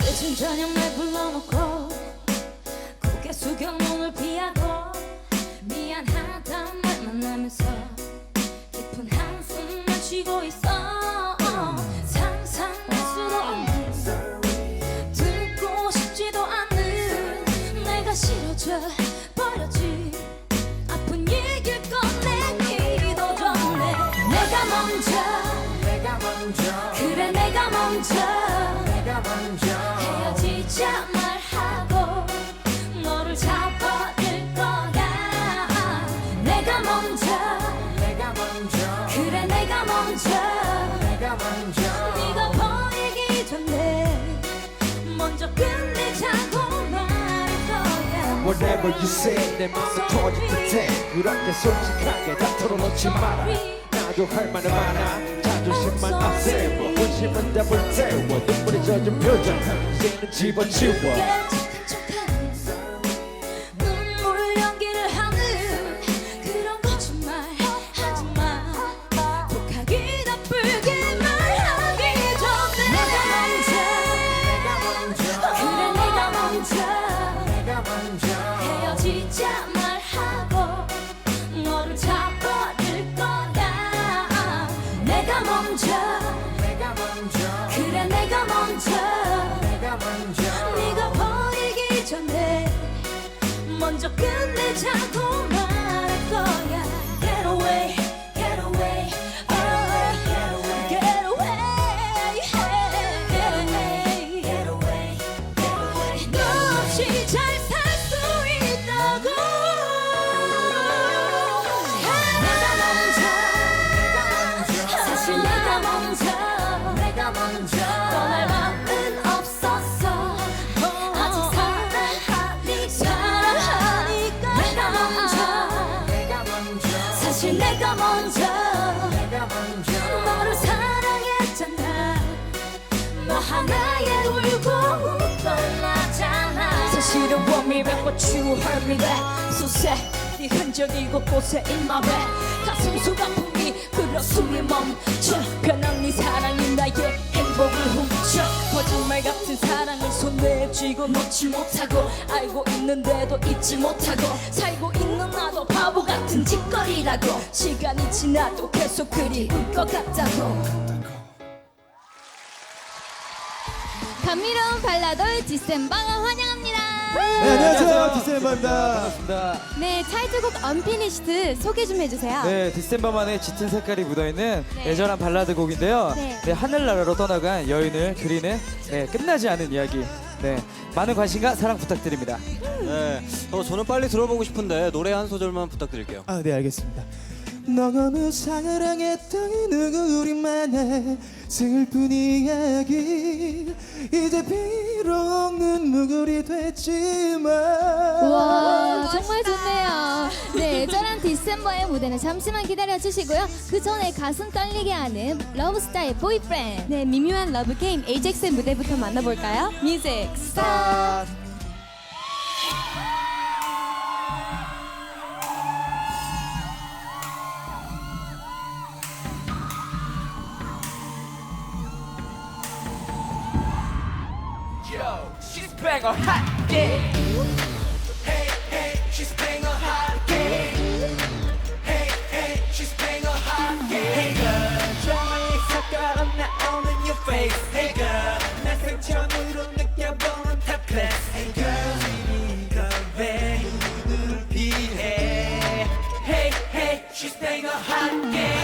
늦은 저녁날 불러놓고 고개 숙여 눈을 피 먼저 그래 내가 먼저 내가 먼저 헤어지자 말하고 너를 잡아줄 거야. 내가 먼저 내가 먼저 그래 내가 먼저 내가 먼저 네가 버리기 전에 먼저 끝내자고 말할 거야. Whatever you say 내 맘속 터질 듯해. 그렇게 솔직하게 다 털어놓지 마라. 나도 할 말은 많아 자존심만 앞세워 본심은 답을 태워. 눈물이 젖은 표정 이제는 집어치워 끝내 사실 내가 먼저 내가 먼저 너를 사랑했잖아. 너 하나에 울고 웃던 나잖아. 사실은 want me back but you hurt me back sad 네 흔적이 곳곳에 in my bed 가슴 속 아픔이 그려 숨이 멈춰. 변한 네 사랑이 나의 행복을 훔쳐. 거짓말 같은 손에 쥐고 놓지 못하고 알고 있는데도 잊지 못하고 살고 있는 나도 바보 같은 짓거리라고 시간이 지나도 계속 그리 울 것 같다고 감미로운 발라드 디셈방을 환영합니다. 네, 안녕하세요. 디셈버입니다. 반갑습니다 네, 타이틀곡 언피니시드 소개 좀 해주세요. 네 디셈버만의 짙은 색깔이 묻어있는 애절한 발라드 곡인데요 네. 네, 하늘나라로 떠나간 여인을 그리는 네, 끝나지 않은 이야기 네, 많은 관심과 사랑 부탁드립니다 네, 어, 저는 빨리 들어보고 싶은데 노래 한 소절만 부탁드릴게요. 아, 네, 알겠습니다. 너무 사랑했던 누구 우리만의 슬픈 이야기 이제 비록 눈물이 됐지만 와 정말 좋네요. 디셈버의 무대는 잠시만 기다려 주시고요. 그 전에 가슴 떨리게 하는 러브스타의 보이프렌드. 네, 미묘한 러브 게임 에이젝스의 무대부터 만나볼까요? 뮤직 스타트. Yo, she's hot yeah. She's playing a hot game.